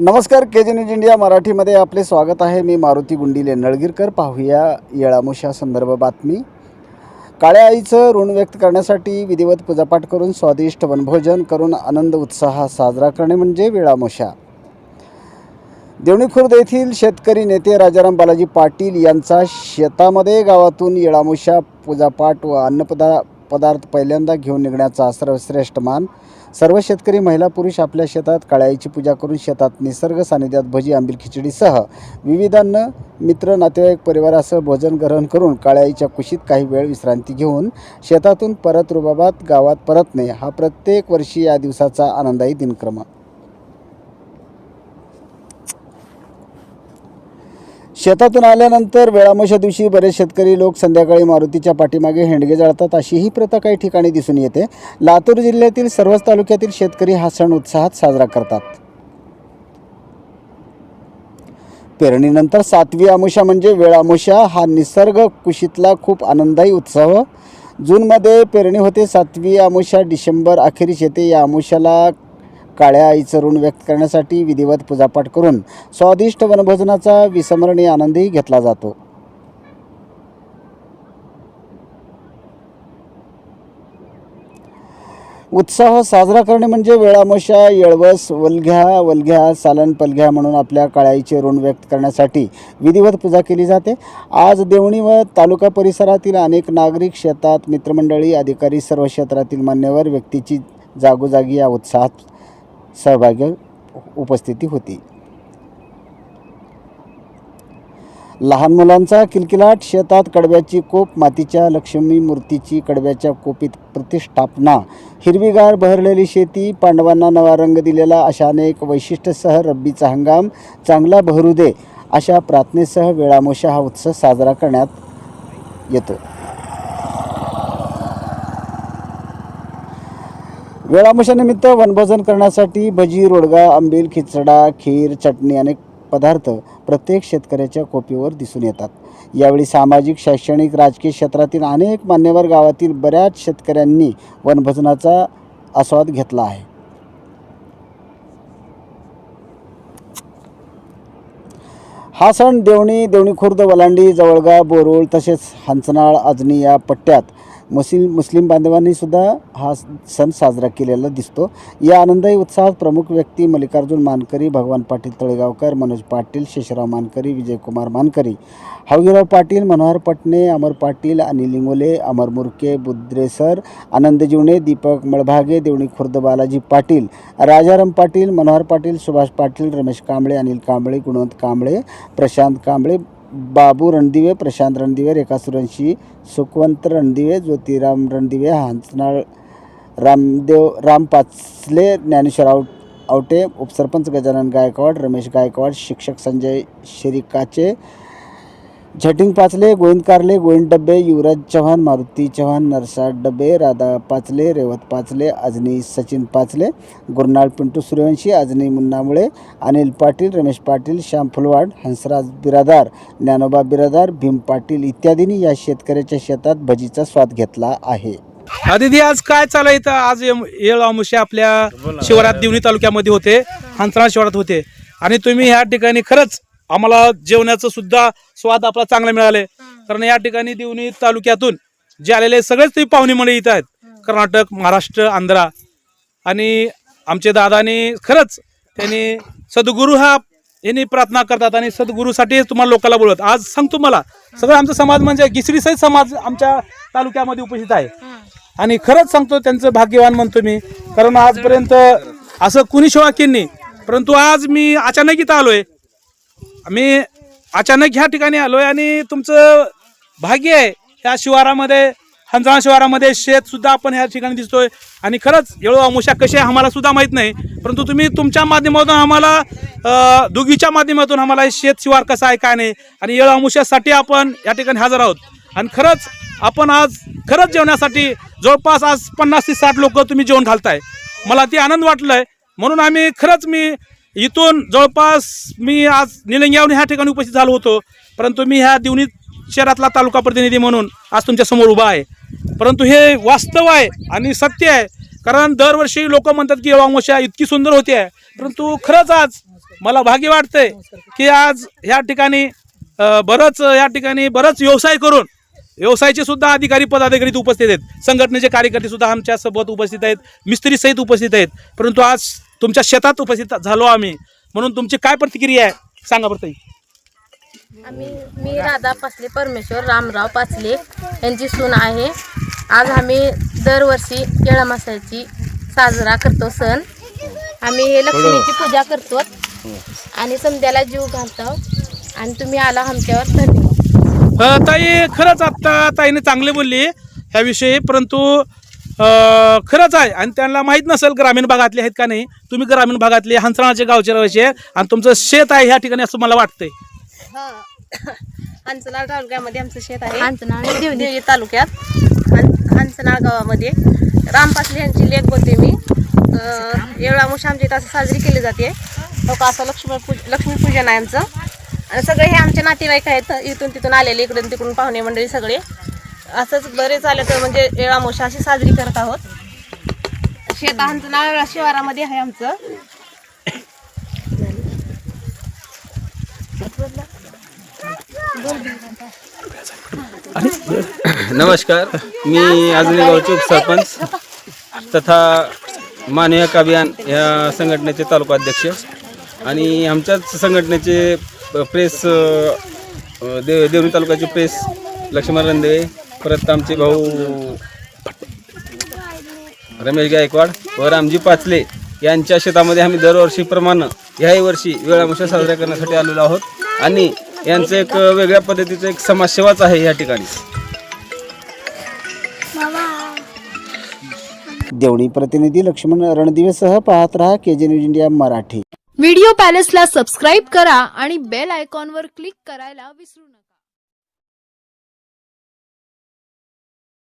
नमस्कार के जी news India मराठीमध्ये आपले स्वागत आहे. मी मारुती गुंडिले नळगीरकर. पाहूया येळामुशा संदर्भ बातमी. काळ्या आईचं ऋण व्यक्त करण्यासाठी विधिवत पूजापाठ करून स्वादिष्ट वनभोजन करून आनंद उत्साह साजरा करणे म्हणजे वेळामुशा. देवणी खुर्द येथील शेतकरी नेते राजाराम बालाजी पाटील यांचा शेतामध्ये गावातून येळामुशा पूजापाठ व अन्नपदा पदार्थ पहिल्यांदा घेऊन निघण्याचा सर्वश्रेष्ठ मान. सर्व शेतकरी महिला पुरुष आपल्या शेतात काळ्याईची पूजा करून शेतात निसर्ग सानिध्यात भजी आंबील खिचडीसह विविध अन्न मित्र नातेवाईक परिवारासह भोजन ग्रहण करून काळ्याईच्या कुशीत काही वेळ विश्रांती घेऊन शेतातून परत रुबाबात गावात परतणे हा प्रत्येक वर्षी या दिवसाचा आनंदायी दिनक्रम. शेतातून आल्यानंतर वेळामोशा दिवशी बरेच शेतकरी लोक संध्याकाळी मारुतीच्या पाठीमागे हेंडगे जाळतात अशीही प्रथा काही ठिकाणी दिसून येते. लातूर जिल्ह्यातील सर्वच तालुक्यातील शेतकरी हा सण उत्साहात साजरा करतात. पेरणीनंतर सातवी आमुषा म्हणजे वेळामुषा हा निसर्ग कुशीतला खूप आनंदायी उत्सव. जूनमध्ये पेरणी होते सातवी आमुषा डिसेंबर अखेरीस येते. या आमुषाला काळ्या आईचं ऋण व्यक्त करण्यासाठी विधिवत पूजापाठ करून स्वादिष्ट वनभोजनाचा विस्मरणीय आनंदही घेतला जातो. उत्साह साजरा करणे म्हणजे वेळामोशा येळवस वलघ्या वलघ्या सालन पलघ्या म्हणून आपल्या काळाईचे ऋण व्यक्त करण्यासाठी विधिवत पूजा केली जाते. आज देवणी व तालुका परिसरातील अनेक नागरिक शेतात मित्रमंडळी अधिकारी सर्व क्षेत्रातील मान्यवर व्यक्तीची जागोजागी या उत्साहात सहभागी उपस्थिती होती. लहान मुलांचा किलकिलाट शेतात कडव्याची कोप मातीच्या लक्ष्मी मूर्तीची कडव्याच्या कोपीत प्रतिष्ठापना हिरवीगार बहरलेली शेती पांडवांना नवा रंग दिलेला अशा अनेक वैशिष्ट्यसह रब्बीचा हंगाम चांगला बहरू दे अशा प्रार्थनेसह वेळामोशा हा उत्सव साजरा करण्यात येतो. वेळामशानिमित्त वनभोजन करण्यासाठी भजी रोडगा आंबील खिचडा खीर चटणी अनेक पदार्थ प्रत्येक शेतकऱ्याच्या कोपीवर दिसून येतात. यावेळी सामाजिक शैक्षणिक राजकीय क्षेत्रातील अनेक मान्यवर गावातील बऱ्याच शेतकऱ्यांनी वनभोजनाचा आस्वाद घेतला आहे. हा सण देवणी देवणी खुर्द वलांडी जवळगा बोरुळ तसेच हंचनाळ अजनी या पट्ट्यात मुस्लिम मुस्लिम बांधवांनीसुद्धा हा सण साजरा केलेला दिसतो. या आनंदाई उत्साहात प्रमुख व्यक्ती मल्लिकार्जुन मानकरी भगवान पाटील तळेगावकर मनोज पाटील शेषराव मानकरी विजयकुमार मानकरी हवगीराव पाटील मनोहर पटणे अमर पाटील अनिल लिंगोले अमर मुरके बुद्रेसर आनंद जीवणे दीपक मळभागे देवणी खुर्द बालाजी पाटील राजाराम पाटील मनोहर पाटील सुभाष पाटील रमेश कांबळे अनिल कांबळे गुणवंत कांबळे प्रशांत कांबळे बाबू रणदिवे प्रशांत रणदिवे रेखा सुरंशी सुखवंत रणदिवे ज्योतिराम रणदिवे हंसनाळ रामदेव राम पाचले ज्ञानेश्वर आव आवटे उपसरपंच गजानन गायकवाड रमेश गायकवाड शिक्षक संजय शिरिकाचे झटिंग पाचले गोविंद कारले गोविंद डब्बे युवराज चव्हाण मारुती चव्हाण नरसाद डब्बे राधा पाचले रेवत पाचले अजनी सचिन पाचले गुरनाळ पिंटू सूर्यवंशी अजनी मुन्नामुळे अनिल पाटील रमेश पाटील श्याम फुलवाड हंसराज बिरादार ज्ञानोबा बिरादार भीम पाटील इत्यादींनी या शेतकऱ्याच्या शेतात भजीचा स्वाद घेतला आहे. हा दीदी आज काय चालू इथं? आज येळ अमुष्य आपल्या शिवरात दिवणी तालुक्यामध्ये होते हंसराळ शिवरात होते. आणि तुम्ही ह्या ठिकाणी खरंच आम्हाला जेवणाचं सुद्धा स्वाद आपला चांगला मिळाले. कारण या ठिकाणी दिवणी तालुक्यातून जे आलेले सगळेच तुम्ही पाहुणे मंडळी इथं आहेत. कर्नाटक महाराष्ट्र आंध्रा. आणि आमचे दादानी खरंच त्यांनी सद्गुरू हा यांनी प्रार्थना करतात आणि सद्गुरूसाठी तुम्हाला लोकांना बोलवत आज सांगतो मला सगळं आमचा समाज म्हणजे गिसरी सहित समाज आमच्या तालुक्यामध्ये उपस्थित आहे. आणि खरंच सांगतो त्यांचं भाग्यवान म्हणतो मी कारण आजपर्यंत असं कुणी सेवा केली नाही. परंतु आज मी अचानक इथं आलोय. मी अचानक ह्या ठिकाणी आलोय आणि तुमचं भाग्य आहे ह्या शिवारामध्ये हंजाळा शिवारामध्ये शेत सुद्धा आपण ह्या ठिकाणी दिसतोय. आणि खरंच येळो अमुषा कशी आहे आम्हाला सुद्धा माहीत नाही परंतु तुम्ही तुमच्या माध्यमातून आम्हाला दुगीच्या दोघीच्या माध्यमातून आम्हाला शेत शिवार कसं आहे काय नाही आणि येळू अमुष्यासाठी आपण या ठिकाणी हजर आहोत. आणि खरंच आपण आज खरंच जेवण्यासाठी जवळपास आज पन्नास ते साठ लोक तुम्ही जेवण घालताय. मला ते आनंद वाटलाय म्हणून आम्ही खरंच मी इथून जवळपास मी आज निलंग्याहून ह्या ठिकाणी उपस्थित झालो होतो. परंतु मी ह्या दिवणी शहरातला तालुका प्रतिनिधी म्हणून आज तुमच्यासमोर उभा आहे. परंतु हे वास्तव आहे आणि सत्य आहे. कारण दरवर्षी लोक म्हणतात की वामोशा इतकी सुंदर होती आहे. परंतु खरंच आज मला भाग्य वाटतंय की आज ह्या ठिकाणी बरंच या ठिकाणी बरंच व्यवसाय करून व्यवसायाचे सुद्धा अधिकारी पदाधिकारी उपस्थित आहेत. संघटनेचे कार्यकर्ते सुद्धा आमच्यासोबत उपस्थित आहेत. मिस्त्री सहित उपस्थित आहेत. परंतु आज तुमच्या शेतात उपस्थित झालो आम्ही. म्हणून तुमची काय प्रतिक्रिया आहे? सांगा बरं ताई. आम्ही मी राधा पाचले परमेश्वर रामराव पाचले यांची सून आहे. आज आम्ही दरवर्षी केळा मासाची साजरा करतो सण. आम्ही हे लक्ष्मीची पूजा करतो. आणि समध्याला जीव घालतो. आणि तुम्ही आला आमच्यावर धन्यवाद. अ, ताई खरंच आत्ता ताईने चांगले बोलली ह्याविषयी परंतु खरंच आहे. आणि त्यांना माहीत नसेल ग्रामीण भागातले आहेत का नाही तुम्ही ग्रामीण भागातले हंसराळाचे गावचे रहिवासी आहे आणि तुमचं शेत आहे ह्या ठिकाणी असं मला वाटतंय. हंचनाळ तालुक्यामध्ये आमचं शेत आहे. देवणी तालुक्यात. हं- हंचनाळ गावामध्ये. राम पासले यांची लेख बोलते मी. अं, येवळामुष आमच्या इथं असं साजरी केली जाते. लोक असं लक्ष्मी पूज लक्ष्मीपूजन आहे आमचं. आणि सगळे हे आमचे नातेवाईक आहेत. इथून तिथून आलेले इकडून तिकडून पाहुणे मंडळी सगळे. असंच बरेच आलं तर म्हणजे येळामुषा अशी साजरी करत आहोत. शेत हंचनाळ शिवारामध्ये आहे आमचं. नमस्कार. मी आजनी गावचे उपसरपंच तथा मानवीय अभियान या संघटनेचे तालुका अध्यक्ष आणि आमच्याच संघटनेचे प्रेस देव देवणी तालुक्याचे प्रेस लक्ष्मण रणदेवे परत आमचे भाऊ रमेश गायकवाड व रामजी पाचले यांच्या शेतामध्ये आम्ही दरवर्षीप्रमाणे ह्याही वर्षी वेळामुशा साजरा करण्यासाठी आलेलो आहोत. आणि यांचं एक वेगळ्या पद्धतीचं एक समाजसेवाच आहे या ठिकाणी. देवणी प्रतिनिधी लक्ष्मण रणदिवेसह पाहत रहा के जे न्यूज इंडिया मराठी. व्हिडिओ पॅलेसला सबस्क्राईब करा आणि बेल आयकॉनवर क्लिक करायला विसरू नका.